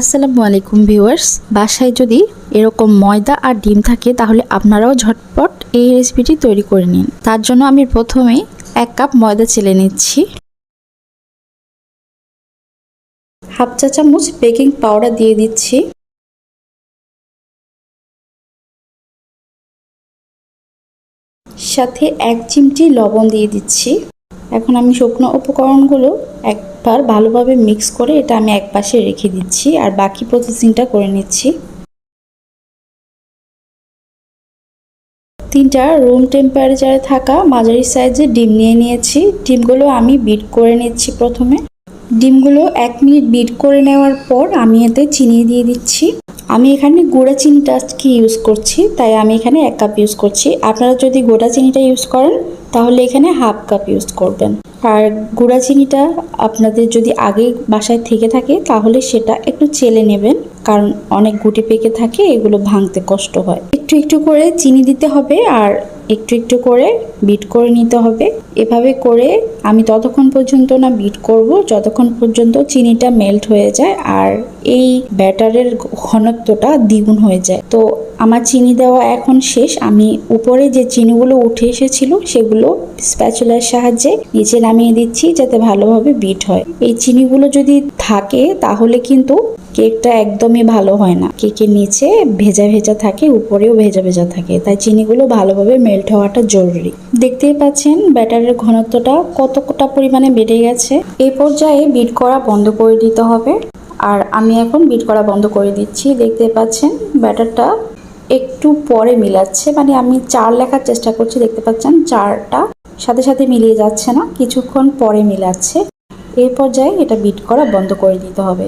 আসসালামু আলাইকুম ভিউয়ার্স। বাসায় যদি এরকম ময়দা আর ডিম থাকে, তাহলে আপনারাও ঝটপট এই রেসিপিটি তৈরি করে নিন। তার জন্য আমি প্রথমেই এক কাপ ময়দা চেলে নিচ্ছি। হাফ চা চামচ বেকিং পাউডার দিয়ে দিচ্ছি। সাথে এক চিমটি লবণ দিয়ে দিচ্ছি। এখন আমি শুকনো উপকরণগুলো একবার ভালোভাবে মিক্স করে এটা আমি এক পাশে রেখে দিচ্ছি আর বাকি প্রসেসিংটা করে নিচ্ছি। তিনটা রুম টেম্পারেচারে থাকা মাঝারি সাইজের ডিম নিয়ে নিয়েছি। ডিমগুলো আমি বিট করে নিচ্ছি প্রথমে। ডিমগুলো এক মিনিট বিট করে নেওয়ার পর আমি এতে চিনি দিয়ে দিচ্ছি। আমি এখানে গোড়া চিনিটা কি ইউজ করছি? তাই আমি এখানে এক কাপ ইউজ করছি। আপনারা যদি গোড়া চিনিটা ইউজ করেন, তাহলে এখানে হাফ কাপ ইউজ করবেন। আর গুঁড়া চিনিটা আপনাদের যদি আগে বাসায় থেকে থাকে, তাহলে সেটা একটু চেলে নেবেন। কারণ অনেক গুটি পেকে থাকে, এগুলো ভাঙতে কষ্ট হয়। একটু একটু করে চিনি দিতে হবে, আর একটু একটু করে বিট করে নিতে হবে। এভাবে করে আমি ততক্ষণ পর্যন্ত না বিট করব, যতক্ষণ পর্যন্ত চিনিটা মেল্ট হয়ে যায় আর এই ব্যাটারের ঘনত্বটা দ্বিগুণ হয়ে যায়। তো আমার চিনি দেওয়া এখন শেষ। আমি উপরে যে চিনিগুলো উঠে এসেছিল সেগুলো স্প্যাচুলার সাহায্যে নিচে নামিয়ে দিচ্ছি যাতে ভালোভাবে বিট হয়। এই চিনিগুলো যদি থাকে তাহলে কিন্তু কেকটা একদমই ভালো হয় না। কেকের নিচে ভেজা ভেজা থাকে, উপরেও ভেজা ভেজা থাকে। তাই চিনিগুলো ভালোভাবে মেল্ট হওয়াটা জরুরি। দেখতেই পাচ্ছেন, ব্যাটারের ঘনত্বটা কতটা পরিমাণে বেড়ে গেছে। এই পর্যায়ে বিট করা বন্ধ করে দিতে হবে। আর আমি এখন বিট করা বন্ধ করে দিচ্ছি। দেখতে পাচ্ছেন, ব্যাটারটা একটু পরে মিলাচ্ছে। মানে আমি চার লেখার চেষ্টা করছি, দেখতে পাচ্ছেন, চারটা সাথে সাথে মিলিয়ে যাচ্ছে না। কিছুক্ষণ পরে মিলাচ্ছে। এই পর্যায়ে এটা বিট করা বন্ধ করে দিতে হবে।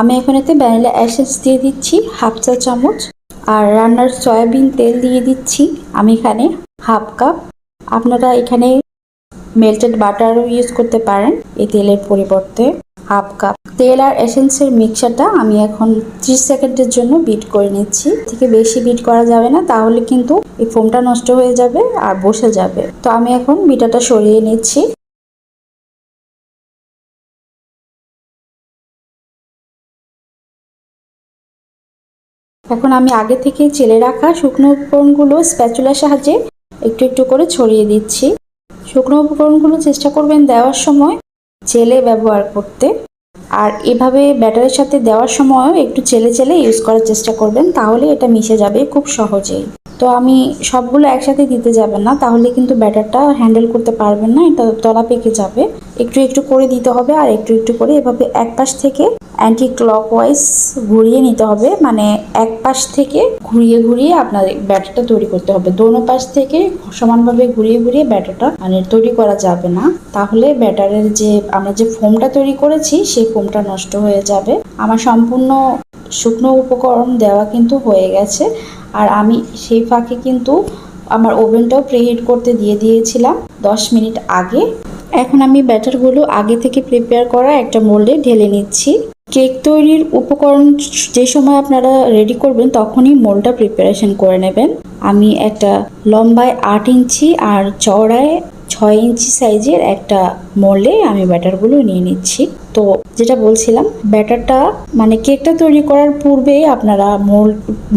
আমি এখন এতে ভ্যানিলা অ্যাসেন্স দিয়ে দিচ্ছি হাফ চা চামচ আর রান্নার সয়াবিন তেল দিয়ে দিচ্ছি আমি এখানে হাফ কাপ। আপনারা এখানে মেল্টেড বাটারও ইউজ করতে পারেন এই তেলের পরিবর্তে হাফ কাপ। তেল আর এসেন্সের মিক্সারটা আমি এখন ত্রিশ সেকেন্ডের জন্য বিট করে নিচ্ছি। থেকে বেশি বিট করা যাবে না, তাহলে কিন্তু এই ফোমটা নষ্ট হয়ে যাবে আর বসে যাবে। তো আমি এখন বিটাটা সরিয়ে নিচ্ছি। এখন আমি আগে থেকে চেলে রাখা শুকনো উপকরণগুলো স্প্যাচুলার সাহায্যে একটু একটু করে ছড়িয়ে দিচ্ছি। শুকনো উপকরণগুলো চেষ্টা করবেন দেওয়ার সময় চেলে ব্যবহার করতে। আর এভাবে ব্যাটারের সাথে দেওয়ার সময়ও একটু চেলে চেলে ইউজ করার চেষ্টা করবেন, তাহলে এটা মিশে যাবে খুব সহজেই। তো আমি সবগুলো একসাথে দিতে যাবেন না, তাহলে কিন্তু ব্যাটারটা হ্যান্ডেল করতে পারবেন না, এটা তলা পেকে যাবে। একটু একটু করে দিতে হবে আর একটু একটু করে এভাবে এক পাশ থেকে অ্যান্টি ক্লকওয়াইজ ঘুরিয়ে নিতে হবে মানে এক পাশ থেকে ঘুরিয়ে ঘুরিয়ে আপনার ব্যাটারটা তৈরি করতে হবে। দোনো পাশ থেকে সমানভাবে ঘুরিয়ে ঘুরিয়ে ব্যাটারটা মানে তৈরি করা যাবে না। তাহলে ব্যাটারের যে, আমরা যে ফোমটা তৈরি করেছি, সেই ফোমটা নষ্ট হয়ে যাবে। আমার সম্পূর্ণ শুকনো উপকরণ দেওয়া কিন্তু হয়ে গেছে। আর আমি সেই ফাঁকে কিন্তু আমার ওভেনটাও প্রিহিট করতে দিয়ে দিয়েছিলাম দশ মিনিট আগে। এখন আমি ব্যাটারগুলো আগে থেকে প্রিপেয়ার করা একটা মোল্ডে ঢেলে নিচ্ছি। কেক তৈরির উপকরণ যে সময় আপনারা রেডি করবেন, তখনই মোলটা প্রিপারেশন করে নেবেন। আমি একটা লম্বায় আট ইঞ্চি আর চওড়ায় ছয় ইঞ্চি সাইজের একটা মোল্ডে আমি ব্যাটারগুলো নিয়ে নিচ্ছি। তো যেটা বলছিলাম, ব্যাটারটা মানে কেকটা তৈরি করার পূর্বেই আপনারা মোল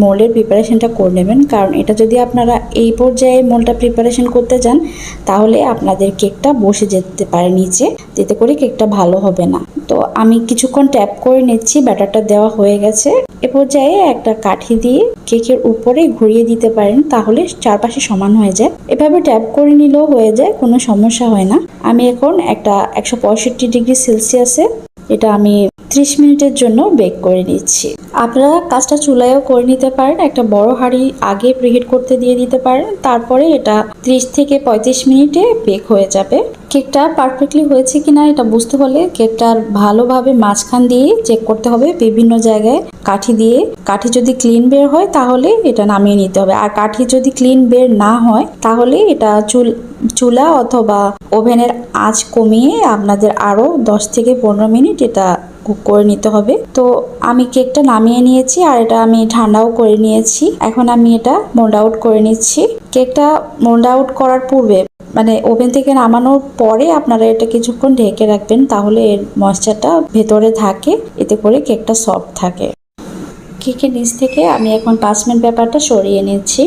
মোল্ডের প্রিপারেশনটা করে নেবেন। কারণ এটা যদি আপনারা এই পর্যায়ে মোলটা প্রিপারেশন করতে যান তাহলে আপনাদের কেকটা বসে যেতে পারে নিচে তেতে করে কেকটা ভালো হবে না। তো আমি কিছুক্ষণ ট্যাপ করে নিচ্ছি, ব্যাটারটা দেওয়া হয়ে গেছে। এ পর্যায়ে একটা কাঠি দিয়ে কেকের উপরে ঘুরিয়ে দিতে পারেন তাহলে চারপাশে সমান হয়ে যায়। এভাবে ট্যাপ করে নিলেও হয়ে যায়, কোনো সমস্যা হয় না। আমি এখন একটা একশো পঁয়ষট্টি ডিগ্রি সেলসিয়াসে এটা আমি ত্রিশ মিনিটের জন্য বেক করে নিচ্ছি। আপনারা কাজটা চুলায়ও করে নিতে পারেন, একটা বড় হাঁড়ি আগে প্রিহিট করতে দিয়ে দিতে পারেন, তারপরে এটা ত্রিশ থেকে পঁয়ত্রিশ মিনিটে বেক হয়ে যাবে। কেকটা পারফেক্টলি হয়েছে কিনা এটা বুঝতে হলে কেকটার ভালোভাবে মাঝখান দিয়ে চেক করতে হবে বিভিন্ন জায়গায় কাঠি দিয়ে। কাঠি যদি ক্লিন বের হয় তাহলে এটা নামিয়ে নিতে হবে। আর কাঠি যদি ক্লিন বের না হয় তাহলে এটা চুল চুলা অথবা ওভেনের আঁচ কমিয়ে আপনাদের আরও দশ থেকে পনেরো মিনিট এটা কুক করে নিতে হবে। তো আমি কেকটা নামিয়ে নিয়েছি আর এটা আমি ঠান্ডাও করে নিয়েছি। এখন আমি এটা মোল্ড আউট করে নিচ্ছি। কেকটা মোল্ড আউট করার পূর্বে মানে ওভেন থেকে নামানোর পরে আপনারা এটা কিছুক্ষণ ঢেকে রাখবেন, তাহলে এর ময়শ্চারটা ভেতরে থাকে, এতে করে কেকটা সফট থাকে। কেকের নিচ থেকে আমি এখন পাঁচ মিনিট ব্যাপারটা সরিয়ে নিচ্ছি।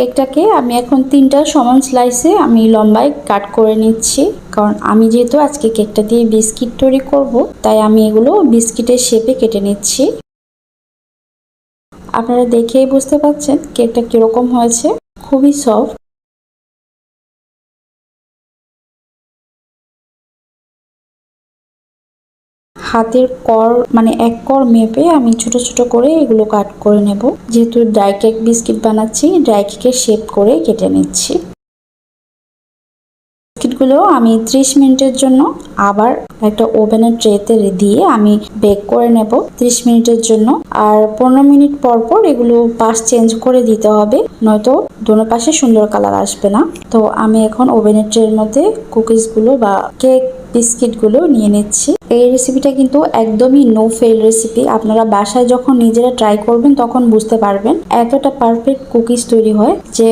কেকটাকে আমি এখন তিনটা সমান স্লাইসে আমি লম্বায় কাট করে নিচ্ছি। কারণ আমি যেহেতু আজকে কেকটা দিয়ে বিস্কিট তৈরি করব, তাই আমি এগুলো বিস্কিটের শেপে কেটে নিচ্ছি। আপনারা দেখেই বুঝতে পারছেন কেকটা কীরকম হয়েছে। খুবই সফট হাতের কর মানে এক কর মেপে আমি ছোট ছোট করে এগুলো কাট করে নেব। যেহেতু ড্রাই কেক বিস্কিট বানাচ্ছি ড্রাই কেকের শেপ করে কেটে নিচ্ছি। বিস্কিটগুলো আমি 30 মিনিটের জন্য আবার একটা ওভেনের ট্রেতে দিয়ে আমি বেক করে নেব 30 মিনিটের জন্য। আর পনেরো মিনিট পর পর এগুলো পাশ চেঞ্জ করে দিতে হবে, নয়তো দোনো পাশে সুন্দর কালার আসবে না। তো আমি এখন ওভেনের ট্রের মধ্যে কুকিজগুলো বা কেক বিস্কিটগুলো নিয়ে নিচ্ছি। এই রেসিপিটা কিন্তু একদমই নো ফেল রেসিপি আপনারা বাসায় যখন নিজেরা ট্রাই করবেন, তখন বুঝতে পারবেন এতটা পারফেক্ট কুকিজ তৈরি হয় যে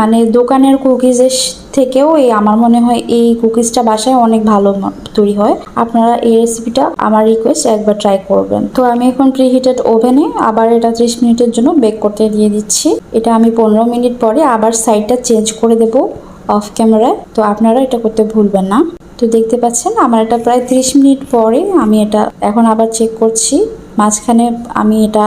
মানে দোকানের কুকিজের থেকেও এই আমার মনে হয় এই কুকিজটা বাসায় অনেক ভালো তৈরি হয়। আপনারা এই রেসিপিটা আমার রিকোয়েস্ট একবার ট্রাই করবেন। তো আমি এখন প্রিহিটেড ওভেনে আবার এটা ত্রিশ মিনিটের জন্য বেক করতে দিয়ে দিচ্ছি। এটা আমি পনেরো মিনিট পরে আবার সাইডটা চেঞ্জ করে দেব অফ ক্যামেরায় তো আপনারা এটা করতে ভুলবেন না। তো দেখতে পাচ্ছেন, আমার এটা প্রায় 30 মিনিট পরে আমি এটা এখন আবার চেক করছি। মাঝখানে আমি এটা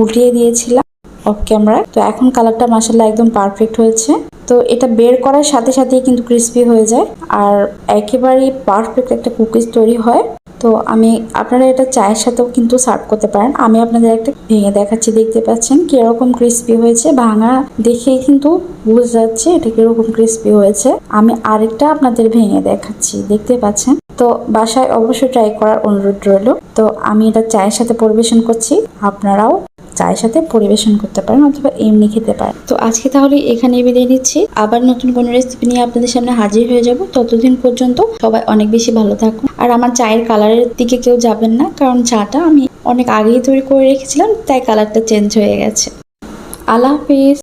উল্টিয়ে দিয়েছিলাম অফ ক্যামেরায় তো এখন কালারটা মাসাল্লাহ একদম পারফেক্ট হয়েছে। তো এটা বের করার সাথে সাথেই কিন্তু ক্রিস্পি হয়ে যায়। আর একেবারেই পারফেক্ট একটা কুকিজ তৈরি হয়। তো আমি, আপনারা এটা চায়ের সাথেও কিন্তু সার্ভ করতে পারেন। আমি আপনাদের একটা ভেঙে দেখাচ্ছি, দেখতে পাচ্ছেন কীরকম ক্রিস্পি হয়েছে। ভাঙা দেখেই কিন্তু বুঝ যাচ্ছে এটা কীরকম ক্রিস্পি হয়েছে। আমি আরেকটা আপনাদের ভেঙে দেখাচ্ছি, দেখতে পাচ্ছেন? তো বাসায় অবশ্যই ট্রাই করার অনুরোধ রইল। তো আমি এটা চায়ের সাথে পরিবেশন করছি। আপনারাও চায়ের সাথে পরিবেশন করতে পারেন অথবা এমনি খেতে পারেন। তো আজকে তাহলে এখানে বিদায় নিচ্ছি। আবার নতুন কোনো রেসিপি নিয়ে আপনাদের সামনে হাজির হয়ে যাব। ততদিন পর্যন্ত সবাই অনেক বেশি ভালো থাকুন। আর আমার চায়ের কালারের দিকে কেউ যাবেন না, কারণ চাটা আমি অনেক আগেই তৈরি করে রেখেছিলাম, তাই কালারটা চেঞ্জ হয়ে গেছে। আল্লাহ হাফিজ।